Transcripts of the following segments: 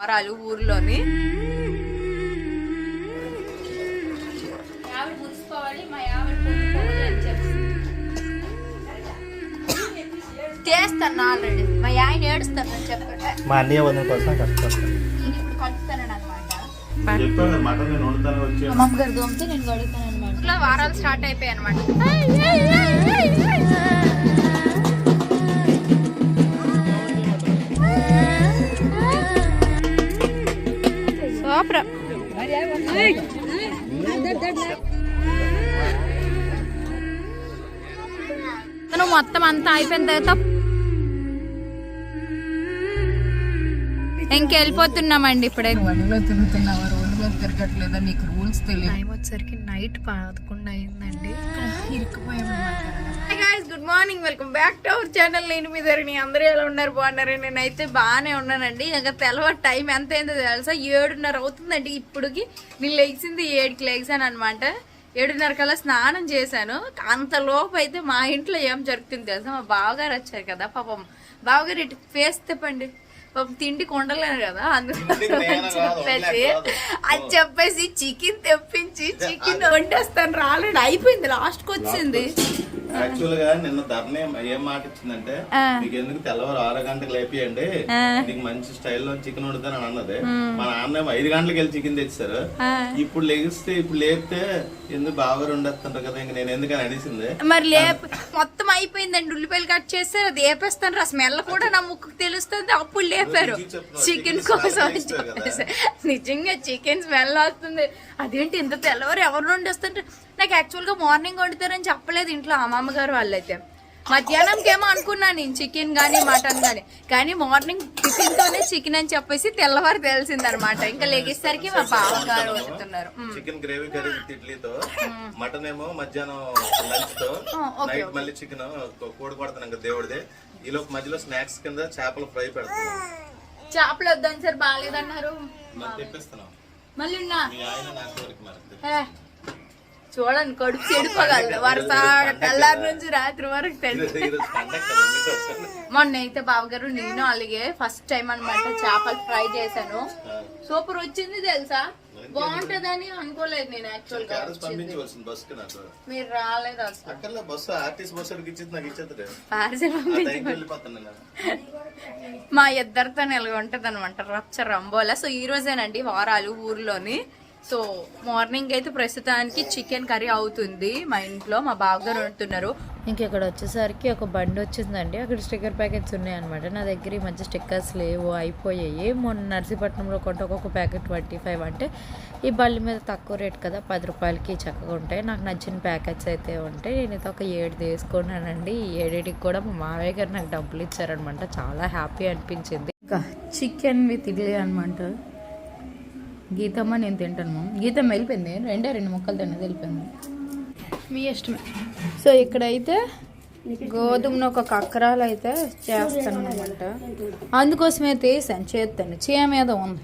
వరాలు ఊర్లోని. చేస్తాను ఆల్రెడీ మా ఆయన ఏడుస్తాను చెప్పండి. మా అన్నయ్య వదిన కోసం కష్టపడతాను. నేను ఇప్పుడు కలుపుతాను అనమాట అమ్మమ్మ గారు దోమితే నేను కడుగుతాను వారాలు స్టార్ట్ అయిపోయాయి అనమాట తను మొత్తం అంతా అయిపోయిన తర్వాత ఇంకెళ్ళిపోతున్నామండి ఇప్పుడే. వడిలో తిరుగుతున్నావా రోడ్డులో తిరగట్లేదా నీకు రూల్స్ తెలియదు టైం వచ్చేసరికి నైట్ పదకొండు అయిందండి. ఇరుక్కుపోయామన్నమాట. Good morning welcome back to our channel నేను మీ ధరణి. అందరూ ఎలా ఉన్నారు? బాగున్నారు? నేనైతే బాగానే ఉన్నానండి. ఇంకా తెల్లవారు టైం ఎంత అయిందో తెలుసా? ఏడున్నర అవుతుందండి ఇప్పుడుకి నేను లెగిసింది ఏడుకి లెగిసాను అనమాట ఏడున్నర కల్లా స్నానం చేశాను. అంత లోపు అయితే మా ఇంట్లో ఏం జరుగుతుంది తెలుసా? మా బావగారు వచ్చారు కదా పాపం. బావగారు ఇటు ఫేస్ తిప్పండి. పాపం తిండి కొండలేను కదా అందుకోసం అని చెప్పేసి అది చెప్పేసి చికెన్ తెప్పించి చికెన్ వండేస్తాను. రాలేడు అయిపోయింది లాస్ట్కి వచ్చింది. యాక్చువల్గా నిన్న ధరనే ఏం మాట ఇచ్చిందంటే మీకు ఎందుకు తెల్లవారు ఆరు గంటలకు లేపియండి నీకు మంచి స్టైల్లో చికెన్ వండుతాను అని అన్నది. మా. నాన్న ఐదు గంటలకు వెళ్ళి చికెన్ తెచ్చారు ఇప్పుడు లెగిస్తే ఇప్పుడు లేపితే ఎందుకు బాగా వండేస్తుంటారు కదా ఇంక నేను ఎందుకని అడిసింది మరి లేప మొత్తం అయిపోయిందండి ఉల్లిపాయలు కట్ చేస్తే అది వేపేస్తాను రా స్మెల్ కూడా నా ముక్కుకు తెలుస్తుంది అప్పుడు లేపారు. చికెన్ కోసం నిజంగా చికెన్ స్మెల్ వస్తుంది. అదేంటి ఇంత తెల్లవారు ఎవరు వండేస్తుంటే నాకు యాక్చువల్గా మార్నింగ్ వండుతారని చెప్పలేదు ఇంట్లో అమ్మమ్మ గారు వాళ్ళైతే. మధ్యాహ్నంకి ఏమో అనుకున్నాను నేను చికెన్ గానీ మటన్ గానీ. కానీ మార్నింగ్ టిఫిన్ తోనే చికెన్ అని చెప్పేసి తెల్లవారు తెలిసిందనమాట. ఇంకా లెగేసరికి మా బావగారు వండుతున్నారు. చికెన్ గ్రేవీ కర్రీ ఇడ్లీతో మటన్ ఏమో మధ్యాహ్నం లంచ్తో నైట్ మళ్ళీ చికెన్ కోడి కొడతాను ఇంకా దేవుడిదే. ఈ లోపు మధ్యలో స్నాక్స్ కింద చేపల ఫ్రై పెడతాను చేపలు వద్దని సార్ బాగాలేదన్నారు. మళ్ళీ చూడండి కడుపు చెడిపోగలదు వరుస తెల్లారి నుంచి రాత్రి వరకు తెలిసి. మొన్న అయితే బావగారు నేను అలాగే ఫస్ట్ టైం అన్నమాట చేపలు ఫ్రై చేశాను. సూపర్ వచ్చింది తెలుసా? బాగుంటదని అనుకోలేదు నేను యాక్చువల్గా మీరు రాలేదు అసలు. బస్సు ఆర్టీసీ బస్సు నాకు ఇచ్చేది పార్సల్ మా ఇద్దరితో నిలగ ఉంటది అనమాట రచ్చ రంబోలా. సో ఈ రోజేనండి వారాలు ఊర్లోని సో మార్నింగ్ అయితే ప్రస్తుతానికి చికెన్ కర్రీ అవుతుంది మా ఇంట్లో మా బావగారు వండుతున్నారు. ఇంక ఇక్కడ వచ్చేసరికి ఒక బండి వచ్చిందండి. అక్కడ స్టిక్కర్ ప్యాకెట్స్ ఉన్నాయన్నమాట. నా దగ్గర ఈ మధ్య స్టిక్కర్స్ లేవు అయిపోయాయి. మొన్న నర్సీపట్నంలో కొంటే ఒక్కొక్క ప్యాకెట్ ట్వంటీ ఫైవ్ అంటే ఈ బల్లి మీద తక్కువ రేట్ కదా పది రూపాయలకి చక్కగా ఉంటాయి. నాకు నచ్చిన ప్యాకెట్స్ అయితే ఉంటాయి. నేనైతే ఒక ఏడు తీసుకున్నానండి. ఈ ఏడిటికి కూడా మా మావయ్య గారు నాకు డబ్బులు ఇచ్చారనమాట చాలా హ్యాపీ అనిపించింది. ఇంకా చికెన్ విత్ ఇడ్లీ అనమాట గీతమ్మ నేను తింటాను గీతమ్మ వెళ్ళిపోయింది. రెండే రెండు ముక్కలు తిన్నది వెళ్ళిపోయింది. మీ ఇష్టమే. సో ఇక్కడైతే గోధుమ ఒక కక్కరాలు అయితే చేస్తాను అనమాట అందుకోసమే తీసాను చేస్తాను చీమ మీద ఉంది.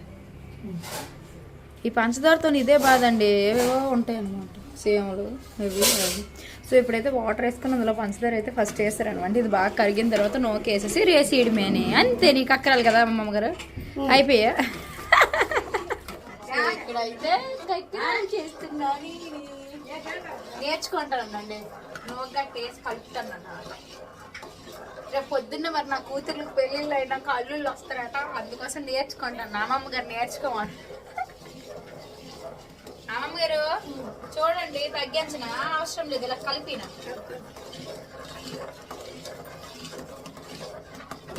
ఈ పంచదారతో ఇదే బాధ అండి. ఏవేవో ఉంటాయి అనమాట సీమలు ఇవి సో ఇప్పుడైతే వాటర్ వేసుకుని అందులో పంచదార అయితే ఫస్ట్ వేస్తారనమాట ఇది బాగా కరిగిన తర్వాత నోకేసేసి రేసేయడమే అని అంతే నీ కక్కరాలు కదా అమ్మమ్మ గారు. అయిపోయా? ఇక్కడైతే గట్టిగా చేస్తున్నాను. నేర్చుకుంటానండి. నోగా టేస్ట్ కలుపుతాను రేపు పొద్దున్న మరి నా కూతుర్లకు పెళ్ళిళ్ళు అయినాక అల్లుళ్ళు వస్తారట అందుకోసం నేర్చుకుంటాను. అమ్మమ్మ గారు నేర్చుకోమని అమ్మమ్మ గారు చూడండి తగ్గించిన. అవసరం లేదు ఇలా కలిపిన.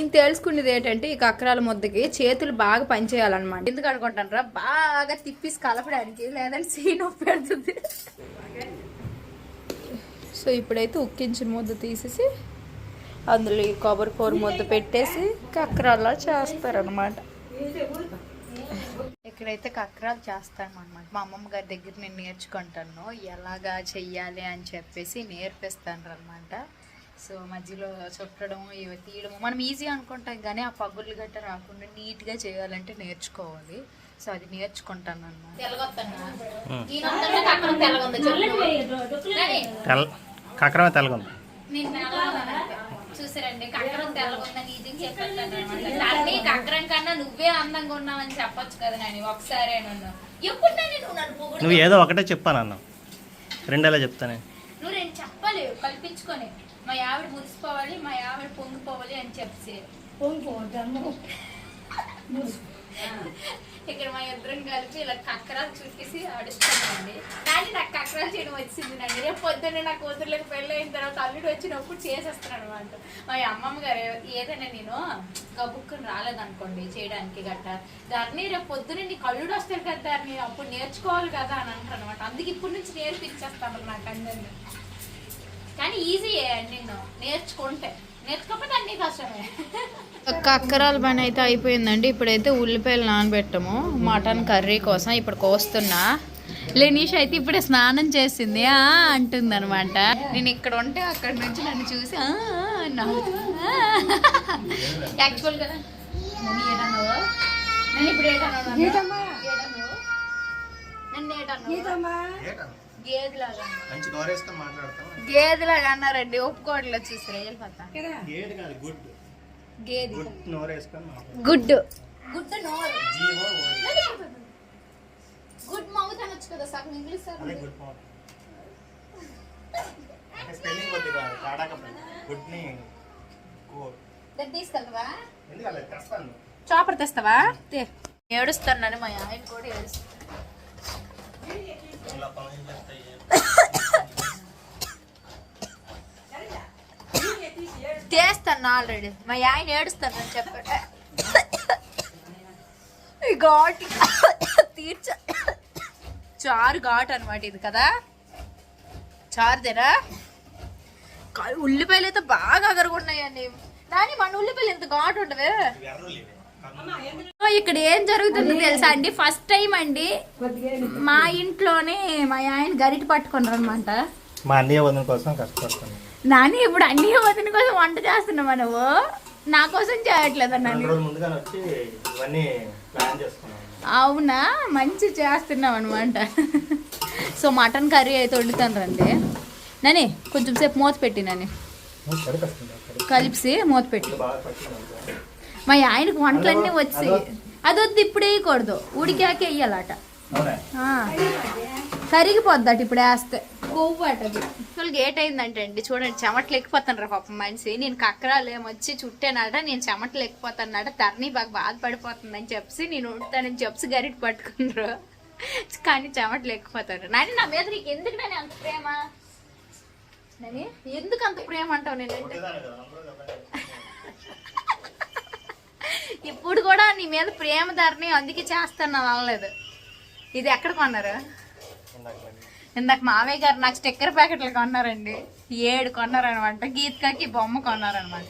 నేను తెలుసుకునేది ఏంటంటే ఈ కక్రాల ముద్దకి చేతులు బాగా పనిచేయాలన్నమాట. ఎందుకు అనుకుంటానరా? బాగా తిప్పిసి కలపడానికి లేదంటే సీ నొప్పి పెడుతుంది. సో ఇప్పుడైతే ఉక్కించిన ముద్ద తీసేసి అందులో ఈ కొబ్బరి కూర ముద్ద పెట్టేసి కక్రాల్లా చేస్తారనమాట ఇక్కడైతే కక్రాలు చేస్తాను అనమాట మా అమ్మమ్మ గారి దగ్గర నేను నేర్చుకుంటాను. ఎలాగా చెయ్యాలి అని చెప్పేసి నేర్పిస్తాను అనమాట సో మధ్యలో చుట్టడం ఇవి తీయడం మనం ఈజీ అనుకుంటాం కానీ ఆ పగుళ్ళు గట్ట రాకుండా నీట్గా చేయాలంటే నేర్చుకోవాలి. సో అది నేర్చుకుంటాను అన్నమాట. కాకరమే చూసారండి కక్కరం తెల్లగుందని ఇది కక్కరం కన్నా నువ్వే అందంగా ఉన్నావని చెప్పొచ్చు కదా నేను ఒకసారి ఎప్పుడు నువ్వు నన్ను పొగుడు నువ్వు ఏదో ఒకటే చెప్పానన్న రెండేలా చెప్తానే. నువ్వు రెండు చెప్పాలి కల్పించుకొని. మా ఆవిడ మురిసిపోవాలి మా ఆవిడ పొంగిపోవాలి అని చెప్పి ఇక్కడ మా ఇద్దరం కలిపి ఇలా కక్కరాలు చుట్టేసి ఆడిస్తామండి. కానీ నాకు కక్కరాలు చేయడం వచ్చింది నాకు. రేపు పొద్దున్నే నా కూతుర్లకు పెళ్ళి అయిన తర్వాత అల్లుడు వచ్చినప్పుడు చేసేస్తాను అనమాట మా అమ్మమ్మ గారు ఏదైనా నేను గబుక్కుని రాలేదనుకోండి చేయడానికి గట్ట. దాన్ని రేపు పొద్దున్నే నీకు అల్లుడు వస్తారు కదా దాన్ని అప్పుడు నేర్చుకోవాలి కదా అని అంటారు అనమాట అందుకే ఇప్పటి నుంచి నేర్పించేస్తాను నాకు అందరినీ. కానీ ఈజీ నేను నేర్చుకుంటే. నేర్చుకోకపోతే అన్ని కష్టమే. కక్కరాల పని అయితే అయిపోయిందండి. ఇప్పుడైతే ఉల్లిపాయలు నానబెట్టము. మటన్ కర్రీ కోసం ఇప్పుడు కోస్తున్నా. లెనీష్ అయితే ఇప్పుడే స్నానం చేసింది. ఆ అంటుంది అనమాట నేను ఇక్కడ ఉంటే అక్కడ నుంచి నన్ను చూసి మంచి మాట్లాడతాం. గేదెలాగా అన్నారండి ఏడు కాదు? గుడ్ గేదె. గుడ్ గుడ్ గుడ్ నోరు. జీవో గుడ్ మౌత్ అనొచ్చు కదా సగం ఇంగ్లీష్ అదే సగం గుడ్ మౌత్. అంటే స్పెల్లింగ్ కొద్దిగా తేడాక గుడ్ని దాన్ని తీసుకెళ్తావా? ఎందుకు అలా తెస్తాను? చాపర్ తెస్తావా? తే. ఏడుస్తున్నాను మా ఆయన కూడా ఏడుస్తాను చేస్తాను ఆల్రెడీ మా ఆయన ఏడుస్తాను చెప్పండి ఈ ఘాట్ తీర్చ చారు ఘాట్ అనమాట ఇది కదా? చారుదేనా ఉల్లిపాయలు అయితే బాగా అగరుగున్నాయండి కానీ మన ఉల్లిపాయలు ఎంత ఘాటు ఉండవే. ఇక్కడ ఏం జరుగుతుందో తెలుసా అండి? ఫస్ట్ టైం అండి మా ఇంట్లోనే మా ఆయన గరిట పట్టుకున్నారు అనమాట మా అన్నయ్య వదిన కోసం కష్టపడుతున్నాను నాని ఇప్పుడు అన్ని వదిన కోసం వంట చేస్తున్నావా నువ్వు? నా కోసం చేయట్లేదు అవునా? మంచి చేస్తున్నావు అనమాట సో మటన్ కర్రీ అయితే వండుతాను రండి. నాని కొంచెం సేపు మూత పెట్టి నాని. సరికి వస్తుంది సరికి. కలిపి మూత పెట్టి. మా ఆయనకు వంటలన్నీ వచ్చి అది వద్దు ఇప్పుడు వేయకూడదు. ఉడికాకే వేయాలట. కరిగిపోద్దట ఇప్పుడు వేస్తే. కొవ్వు అటది అసలు గేట్ అయిందంటే అండి చూడండి చెమటలు ఎక్కిపోతాను రా పాపం మనిషి. నేను కక్కరాలు ఏమొచ్చి చుట్టానట నేను చెమటలు ఎక్కిపోతానట ధరణి బాగా బాధపడిపోతుందని చెప్పి నేను ఉంటానని చెప్పి గరిట పట్టుకున్నారు. కానీ చెమటలు ఎక్కిపోతాను నాని నా మీద నీకు ఎందుకు నాని అంత ప్రేమ? నాని ఎందుకు అంత ప్రేమ అంటావు నేను ఇప్పుడు కూడా నీ మీద ప్రేమ ధరని అందుకే చేస్తాను అనలేదు. ఇది ఎక్కడ కొన్నారు? ఇందాక మావయ్య గారు నాకు స్టిక్కర్ ప్యాకెట్లు కొన్నారండి. ఏడు కొన్నారనమాట. గీత్కాకి బొమ్మ కొన్నారనమాట.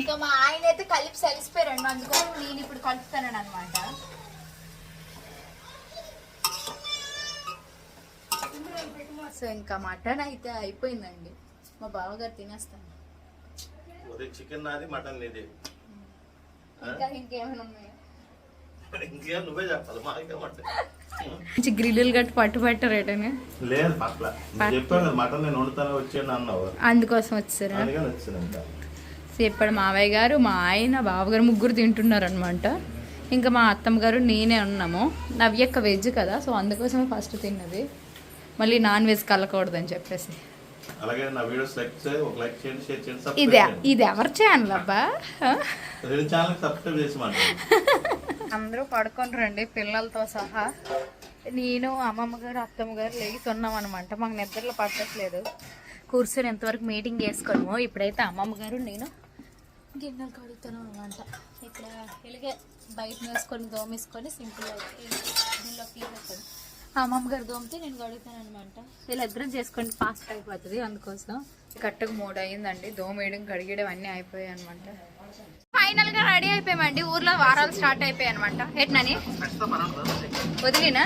ఇంకా మా ఆయన అయితే కలిపి సలిసిపోయారండి అందుకోసం నేను ఇప్పుడు కలుపుతాను అనమాట సో ఇంకా మటన్ అయితే అయిపోయిందండి. మా బావగారు తినేస్తాను ఉదయం చికెన్ నాది మటన్ నీది. ఇంకా ఇంకేమైనా ఉన్నాయా? ఇంకేం నువ్వే చెప్పాలి మాకేమంటే మంచి గ్రిల్లులు గట్టి పట్టు పెట్టరేటని లేదు పట్ల. నువ్వు చెప్పావు కదా మటన్ నేను వండుతాను వచ్చాను అన్నావు. అందుకోసం వచ్చారా? అందుకని మావయ్య గారు మా ఆయన బావగారు ముగ్గురు తింటున్నారు అనమాట ఇంకా మా అత్తమ్మ గారు నేనే ఉన్నాము నవ్యక్క వెజ్ కదా సో అందుకోసమే ఫస్ట్ తిన్నది. మళ్ళీ నాన్ వెజ్ కలకూడదని చెప్పేసి. అలాగే నా వీడియోస్ లైక్ చేయండి ఒక లైక్ చేయండి షేర్ చేయండి ఇది సబ్స్క్రైబ్ చేయండి. ఇది ఎవరి ఛానల్ అబ్బా? రెండు ఛానల్ సబ్స్క్రైబ్ చేసి అందరూ పడుకొని రండి పిల్లలతో సహా. నేను అమ్మమ్మ గారు అత్తమ్మ గారు లేచి ఉన్నాం అనమాట మాకు నిద్రలో పట్టట్లేదు. కూర్చొని ఎంతవరకు మీటింగ్ చేసుకోము. ఇప్పుడైతే అమ్మమ్మ గారు నేను గిన్నెలు కడుగుతాను అనమాట ఇక్కడ ఇలాగే బయట వేసుకొని దోమేసుకొని సింపుల్ దీనిలో తీసేస్తాను అమ్మమ్మ గారు దోమితే నేను కడుగుతాను అనమాట వీళ్ళిద్దరం చేసుకోండి ఫాస్ట్ అయిపోతుంది అందుకోసం కట్టకు మూడు అయ్యిందండి దోమేయడం కడిగడం అన్నీ అయిపోయాయి అనమాట ఫైనల్గా రెడీ అయిపోయామండి. ఊర్లో వారాలు స్టార్ట్ అయిపోయాయి అనమాట ఎట్నని వదిలినా?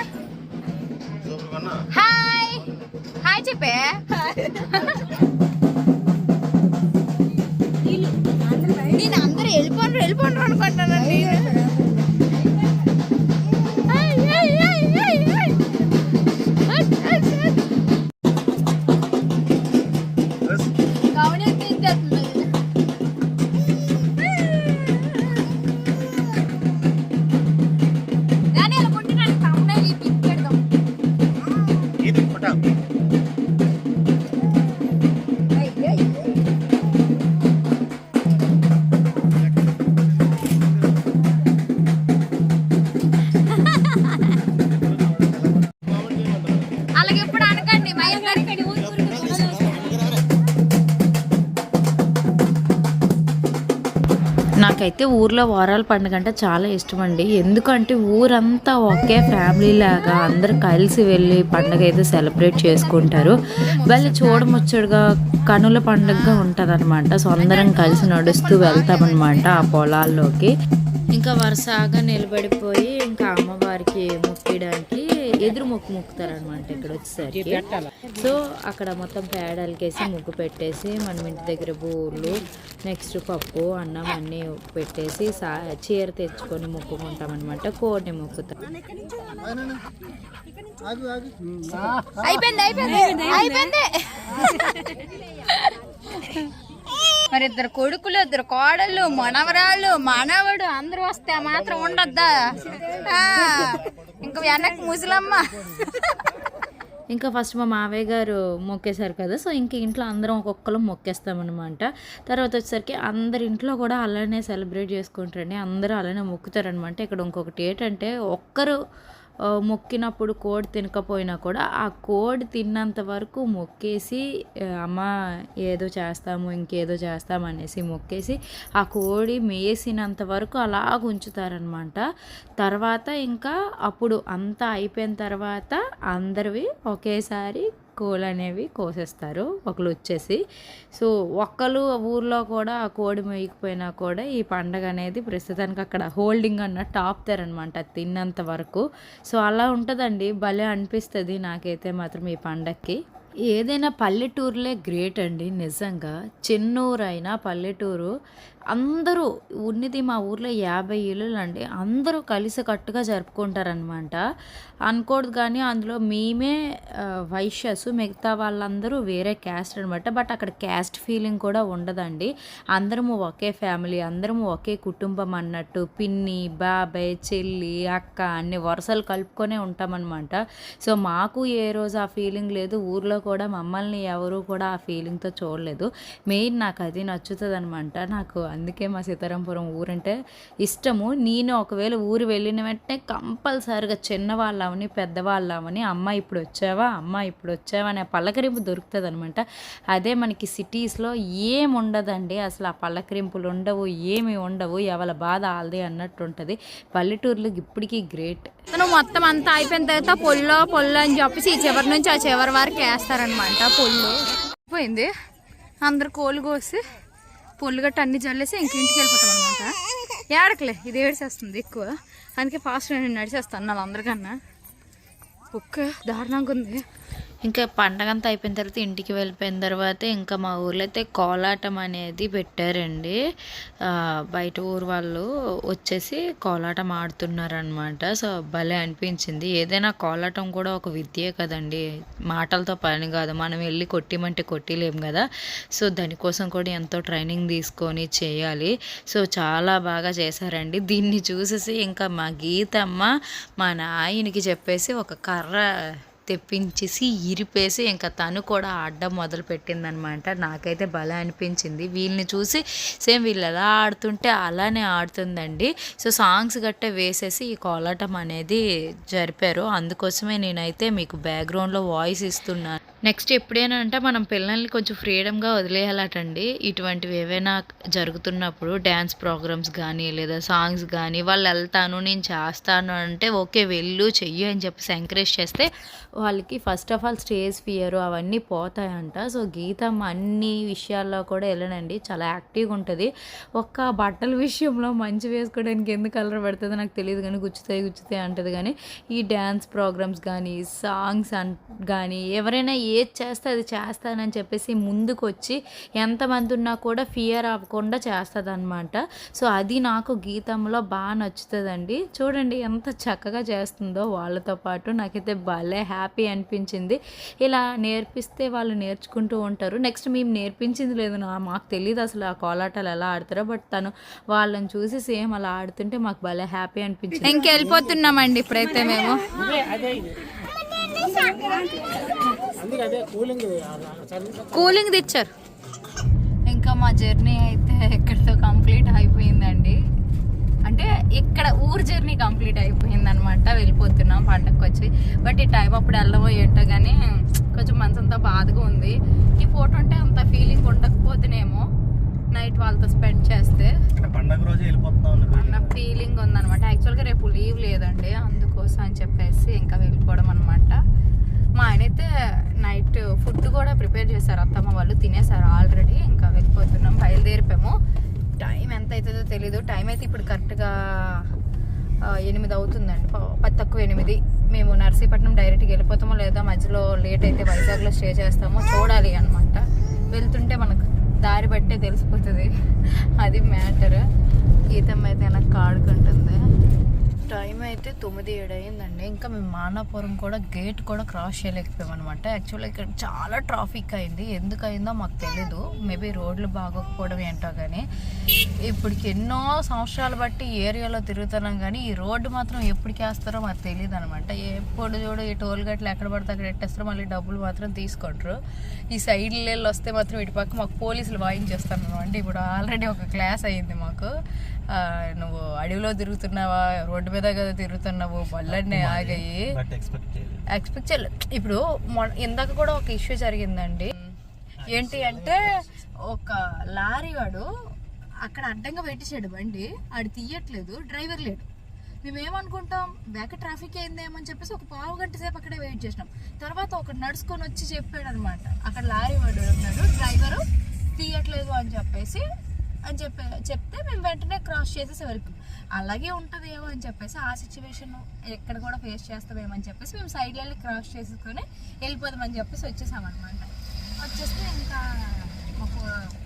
హాయ్ హాయ్ చెప్పే. నేను అందరూ వెళ్ళిపోండ్రు వెళ్ళిపోండ్రు అనుకుంటానండి నాకైతే ఊర్లో వారాల పండుగ అంటే చాలా ఇష్టం అండి ఎందుకంటే ఊరంతా ఒకే ఫ్యామిలీ లాగా అందరూ కలిసి వెళ్ళి పండుగ అయితే సెలబ్రేట్ చేసుకుంటారు. వాళ్ళు చూడముచ్చడుగా కనుల పండుగగా ఉంటుంది అనమాట సో అందరం కలిసి నడుస్తూ వెళ్తామన్నమాట ఆ పొలాల్లోకి. ఇంకా వరుసగా నిలబడిపోయి ఇంకా అమ్మవారికి మొక్కడానికి ఎదురు మొక్కు మొక్కుతారనమాట ఇక్కడ వచ్చేసరికి సో అక్కడ మొత్తం పేడలకేసి ముగ్గు పెట్టేసి మనం ఇంటి దగ్గర బూర్లు నెక్స్ట్ పప్పు అన్నం అన్నీ పెట్టేసి సా చీర తెచ్చుకొని మొక్కుకుంటాం అనమాట కోడిని మొక్కుతాం. అయిపోయింది అయిపోయింది అయిపోయింది. మరి ఇద్దరు కొడుకులు ఇద్దరు కోడళ్ళు మనవరాళ్ళు మనవడు అందరూ వస్తే మాత్రం ఉండొద్దా? ఇంకా వెనక్కి ముసలమ్మ. ఇంకా ఫస్ట్ మా మావయ్య గారు మొక్కేశారు కదా సో ఇంక ఇంట్లో అందరం ఒక్కొక్కరు మొక్కేస్తామన్నమాట. తర్వాత వచ్చేసరికి అందరి ఇంట్లో కూడా అలానే సెలబ్రేట్ చేసుకుంటారండి అందరూ అలానే మొక్కుతారనమాట ఇక్కడ ఇంకొకటి ఏంటంటే ఒక్కరు మొక్కినప్పుడు కోడి తినకపోయినా కూడా ఆ కోడి తిన్నంత వరకు మొక్కేసి అమ్మ ఏదో చేస్తాము ఇంకేదో చేస్తాము అనేసి మొక్కేసి ఆ కోడి మేసినంత వరకు అలా ఉంచుతారనమాట. తర్వాత ఇంకా అప్పుడు అంతా అయిపోయిన తర్వాత అందరివి ఒకేసారి కోళ్ళు అనేవి కోసేస్తారు ఒకళ్ళు వచ్చేసి సో ఒక్కరు ఊర్లో కూడా ఆ కోడి మేయకపోయినా కూడా ఈ పండగ అనేది ప్రస్తుతానికి అక్కడ హోల్డింగ్ అన్నట్టు ఆపుతారనమాట తిన్నంత వరకు. సో అలా ఉంటుందండి భలే అనిపిస్తుంది నాకైతే మాత్రం ఈ పండగకి ఏదైనా పల్లెటూరులే గ్రేట్ అండి నిజంగా. చెన్నూరైనా పల్లెటూరు అందరూ ఉన్నది మా ఊర్లో యాభై ఇళ్ళు అండి అందరూ కలిసి కట్టుగా జరుపుకుంటారనమాట అనుకోదు కానీ అందులో మేమే ఆ, వైశ్యస్ మిగతా వాళ్ళందరూ వేరే క్యాస్ట్ అనమాట బట్ అక్కడ క్యాస్ట్ ఫీలింగ్ కూడా ఉండదండి. అందరము ఒకే ఫ్యామిలీ అందరము ఒకే కుటుంబం అన్నట్టు పిన్ని బాబాయ్ చెల్లి అక్క అన్ని వరుసలు కలుపుకొనే ఉంటామన్నమాట. సో మాకు ఏ రోజు ఆ ఫీలింగ్ లేదు. ఊర్లో కూడా మమ్మల్ని ఎవరు కూడా ఆ ఫీలింగ్తో చూడలేదు. మెయిన్ నాకు అది నచ్చుతుంది అనమాట నాకు అందుకే మా సీతారాంపురం ఊరంటే ఇష్టము. నేను ఒకవేళ ఊరు వెళ్ళిన వెంటనే కంపల్సరిగా చిన్నవాళ్ళమని పెద్దవాళ్ళమని అమ్మ ఇప్పుడు వచ్చావా? అమ్మ ఇప్పుడు వచ్చావా? అనే పలకరింపు దొరుకుతుంది అనమాట అదే మనకి సిటీస్లో ఏమి ఉండదండి అసలు ఆ పలకరింపులు ఉండవు ఏమి ఉండవు. ఎవరి బాధ ఆల్ది అన్నట్టు ఉంటుంది పల్లెటూర్లు ఇప్పటికీ గ్రేట్. అతను మొత్తం అంతా అయిపోయిన తర్వాత పొల్లో పొల్లు అని చెప్పేసి ఈ చివరి నుంచి ఆ చివరి వరకు వేస్తారనమాట పొల్లు. పోయింది అందరు కోలు కోసి పొల్లు గట్ట అన్ని జల్లేసి ఇంక ఇంటికి వెళ్ళిపోతాం అనమాట ఏడకలే ఇది ఏడిసేస్తుంది ఎక్కువ. అందుకే ఫాస్ట్ నేను నడిచేస్తాను వాళ్ళందరికన్నా. కుక్క దారుణంగా ఉంది. ఇంకా పండగ అంతా అయిపోయిన తర్వాత ఇంటికి వెళ్ళిపోయిన తర్వాత ఇంకా మా ఊర్లో అయితే కోలాటం అనేది పెట్టారండి. బయట ఊరు వాళ్ళు వచ్చేసి కోలాటం ఆడుతున్నారనమాట సో భలే అనిపించింది. ఏదైనా కోలాటం కూడా ఒక విద్యే కదండి. మాటలతో పని కాదు. మనం వెళ్ళి కొట్టిమంటే కొట్టిలేం కదా. సో దానికోసం కూడా ఎంతో ట్రైనింగ్ తీసుకొని చేయాలి. సో చాలా బాగా చేశారండి. దీన్ని చూసేసి ఇంకా మా గీతమ్మ మా నాయనికి చెప్పేసి ఒక కర్ర తెప్పించేసి ఇరిపేసి ఇంకా తను కూడా ఆడడం మొదలు పెట్టిందనమాట నాకైతే భలే అనిపించింది. వీళ్ళని చూసి సేమ్ వీళ్ళు ఎలా ఆడుతుంటే అలానే ఆడుతుందండి. సో సాంగ్స్ గట్టే వేసేసి ఈ కోలాటం అనేది జరిపారు. అందుకోసమే నేనైతే మీకు బ్యాక్గ్రౌండ్లో వాయిస్ ఇస్తున్నాను. నెక్స్ట్ ఎప్పుడైనా అంటే మనం పిల్లల్ని కొంచెం ఫ్రీడమ్గా వదిలేయాలటండి. ఇటువంటివి ఏవైనా జరుగుతున్నప్పుడు డ్యాన్స్ ప్రోగ్రామ్స్ కానీ లేదా సాంగ్స్ కానీ వాళ్ళు వెళ్తాను నేను చేస్తాను అంటే ఓకే వెళ్ళు చెయ్యి అని చెప్పేసి ఎంకరేజ్ చేస్తే వాళ్ళకి first of all stage fear అవన్నీ పోతాయంట. సో గీతం అన్ని విషయాల్లో కూడా వెళ్ళనండి. చాలా యాక్టివ్గా ఉంటుంది. ఒక్క బట్టల విషయంలో మంచి వేసుకోవడానికి ఎందుకు కలర్ పడుతుందో నాకు తెలియదు కానీ గుచ్చుతాయి గుచ్చుతాయి అంటది కానీ ఈ డ్యాన్స్ ప్రోగ్రామ్స్ కానీ సాంగ్స్ అన్ కానీ ఎవరైనా ఏది చేస్తే అది చేస్తానని చెప్పేసి ముందుకు వచ్చి ఎంతమంది ఉన్నా కూడా ఫియర్ అవ్వకుండా చేస్తుంది అనమాట సో అది నాకు గీతంలో బాగా నచ్చుతుందండి. చూడండి ఎంత చక్కగా చేస్తుందో వాళ్ళతో పాటు. నాకైతే భలే హ్యాపీ అనిపించింది. ఇలా నేర్పిస్తే వాళ్ళు నేర్చుకుంటూ ఉంటారు. నెక్స్ట్ మేము నేర్పించింది లేదు. నా మాకు తెలియదు అసలు ఆ కోలాటాలు ఎలా ఆడతారో బట్ తను వాళ్ళని చూసి సేమ్ అలా ఆడుతుంటే మాకు భలే హ్యాపీ అనిపించింది. ఇంకెళ్ళిపోతున్నామండి ఇప్పుడైతే మేము. కూలింగ్ కూలింగ్ తెచ్చారు. ఇంకా మా జర్నీ అయితే ఇక్కడితో కంప్లీట్ అయిపోయిందండి. అంటే ఇక్కడ ఊరు జర్నీ కంప్లీట్ అయిపోయింది వెళ్ళిపోతున్నాం పండగకి వచ్చి బట్ ఈ టైం అప్పుడు వెళ్ళమో ఏంటో కానీ కొంచెం మనసంతా బాధగా ఉంది. ఈ ఫోటో అంటే అంత ఫీలింగ్ ఉండకపోతేనేమో నైట్ వాళ్ళతో స్పెండ్ చేస్తే పండగ రోజు లీవ్ లేదండి. అందుకోసం అని చెప్పేసి ఇంకా వెళ్ళిపోవడం అనమాట మా ఆయన అయితే నైట్ ఫుడ్ కూడా ప్రిపేర్ చేశారు. అత్తమ్మ వాళ్ళు తినేసారు ఆల్రెడీ ఇంకా వెళ్ళిపోతున్నాం. బయలుదేరిపోయాము. టైం ఎంత అవుతుందో తెలీదు. టైం అయితే ఇప్పుడు కరెక్ట్గా ఎనిమిది అవుతుందండి. పది తక్కువ ఎనిమిది. మేము నర్సీపట్నం డైరెక్ట్గా వెళ్ళిపోతామో లేదా మధ్యలో లేట్ అయితే వైజాగ్లో స్టే చేస్తామో చూడాలి అనమాట వెళ్తుంటే మనకు దారి బట్టే తెలిసిపోతుంది. అది మ్యాటర్. ఈతమ్మ అయితే నాకు కాడుకుంటుంది టైం అయితే తొమ్మిది ఏడు అయిందండి ఇంకా మేము మానాపురం కూడా గేట్ కూడా క్రాస్ చేయలేకపోయాం అనమాట యాక్చువల్గా ఇక్కడ చాలా ట్రాఫిక్ అయింది. ఎందుకు అయిందో మాకు తెలీదు. మేబీ రోడ్లు బాగోకపోవడం ఏంటో కానీ ఇప్పటికి ఎన్నో సంవత్సరాలు బట్టి ఏరియాలో తిరుగుతున్నాం కానీ ఈ రోడ్డు మాత్రం ఎప్పటికి వేస్తారో మాకు తెలియదు అనమాట ఎప్పుడు చూడు ఈ టోల్ గేట్లు ఎక్కడ పడితే అక్కడ ఎట్టేస్తారో మళ్ళీ డబ్బులు మాత్రం తీసుకుంటారు ఈ సైడ్ వస్తే మాత్రం ఇటు పక్క మాకు పోలీసులు వాయించేస్తారు అనమాట ఇప్పుడు ఆల్రెడీ ఒక క్లాస్ అయింది మాకు. నువ్వు అడవిలో తిరుగుతున్నావా? రోడ్డు మీద కదా తిరుగుతున్నావు? బళ్ళన్నీ ఆగాయి. ఎక్స్పెక్ట్ చేయలేదు. ఇప్పుడు ఇందాక కూడా ఒక ఇష్యూ జరిగిందండి. ఏంటి అంటే ఒక లారీ వాడు అక్కడ అడ్డంగా పెట్టేసాడు బండి. ఆడు తీయట్లేదు డ్రైవర్ లేడు. మేము ఏమనుకుంటాం బ్యాక్ ట్రాఫిక్ అయిందేమని చెప్పేసి ఒక పావు గంట సేపు అక్కడే వెయిట్ చేసినాం. తర్వాత ఒక నడుచుకొని వచ్చి చెప్పాడు అనమాట అక్కడ లారీ వాడు ఉన్నాడు డ్రైవరు తీయట్లేదు అని చెప్పేసి అని చెప్పే చెప్తే మేము వెంటనే క్రాస్ చేసేసి వరకు. అలాగే ఉంటుందేమో అని చెప్పేసి ఆ సిచ్యువేషన్ ఎక్కడ కూడా ఫేస్ చేస్తామేమో అని చెప్పేసి మేము సైడ్ వెళ్ళి క్రాస్ చేసుకొని వెళ్ళిపోదామని చెప్పేసి వచ్చేసామన్నమాట. వచ్చేస్తే ఇంకా మాకు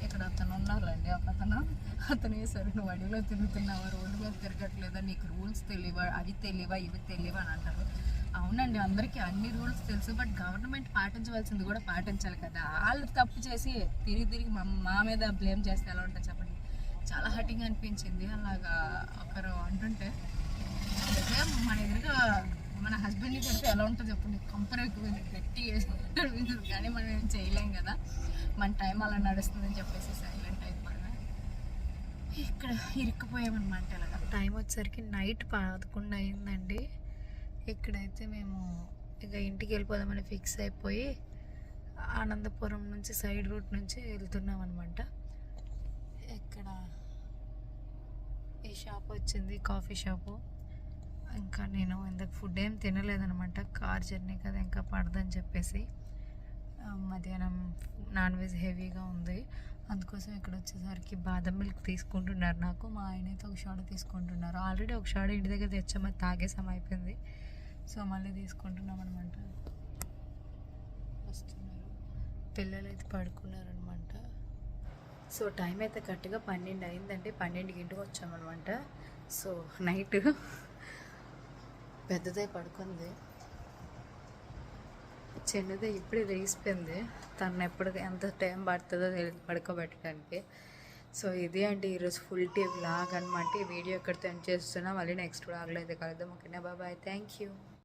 ఇక్కడ అతను ఉన్నారులేండి ఒక అతను. అతను సరే నువ్వు అడవిలో తిరుగుతున్నావా? రోడ్డు మీద తిరగట్లేదా? నీకు రూల్స్ తెలియవా అవి తెలియవా ఇవి తెలియవా అని అంటారు. అవునండి అందరికీ అన్ని రూల్స్ తెలుసు బట్ గవర్నమెంట్ పాటించవలసింది కూడా పాటించాలి కదా. వాళ్ళు తప్పు చేసి తిరిగి తిరిగి మా మీద బ్లేమ్ చేస్తే ఎలా ఉంటుంది చెప్పండి? చాలా హర్టింగ్ అనిపించింది. అలాగా ఒకరు అంటుంటే మన ఎదురుగా మన హస్బెండ్ని కొడితే ఎలా ఉంటుంది చెప్పండి? కంపర్ ఎక్కువ గట్టి కానీ మనం ఏం చేయలేం కదా. మన టైం అలా నడుస్తుందని చెప్పేసి సైలెంట్ అయిపోయినా. ఇక్కడ ఇరుక్కుపోయామన్నమాట. ఇలాగా టైం వచ్చేసరికి నైట్ పదకొండు అయిందండి. ఇక్కడైతే మేము ఇక ఇంటికి వెళ్ళిపోదామని ఫిక్స్ అయిపోయి ఆనందపురం నుంచి సైడ్ రూట్ నుంచి వెళ్తున్నాం అనమాట ఇక్కడ ఈ షాప్ వచ్చింది కాఫీ షాపు. ఇంకా నేను ఇందాక ఫుడ్ ఏం తినలేదనమాట కార్ జర్నీ కదా ఇంకా పడదని చెప్పేసి. మధ్యాహ్నం నాన్ వెజ్ హెవీగా ఉంది. అందుకోసం ఇక్కడ వచ్చేసరికి బాదం మిల్క్ తీసుకుంటున్నారు నాకు. మా ఆయన అయితే ఒక షాడ తీసుకుంటున్నారు. ఆల్రెడీ ఒక షాడ ఇంటి దగ్గర తెచ్చామని తాగే తాగేసాం అయిపోయింది. సో మళ్ళీ తీసుకుంటున్నాం అనమాట వస్తున్నారు. పిల్లలు అయితే పడుకున్నారు అనమాట సో టైం అయితే కరెక్ట్గా పన్నెండు అయిందండి. పన్నెండుకి ఇంటికి వచ్చామన్నమాట. సో నైట్ పెద్దదే పడుకుంది. చిన్నదే ఇప్పుడే లేచిపోయింది. తను ఎప్పుడు ఎంత టైం పడుతుందో తెలియదు పడుకోబెట్టడానికి. సో ఇది అండి ఈరోజు ఫుల్ టీ వ్లాగ్ అనమాట ఈ వీడియో ఎక్కడ ఎండ్ చేస్తున్నా మళ్ళీ నెక్స్ట్ వ్లాగ్లో అయితే కలుద్దాం. ఓకేనా? బాబాయ్ థ్యాంక్ యూ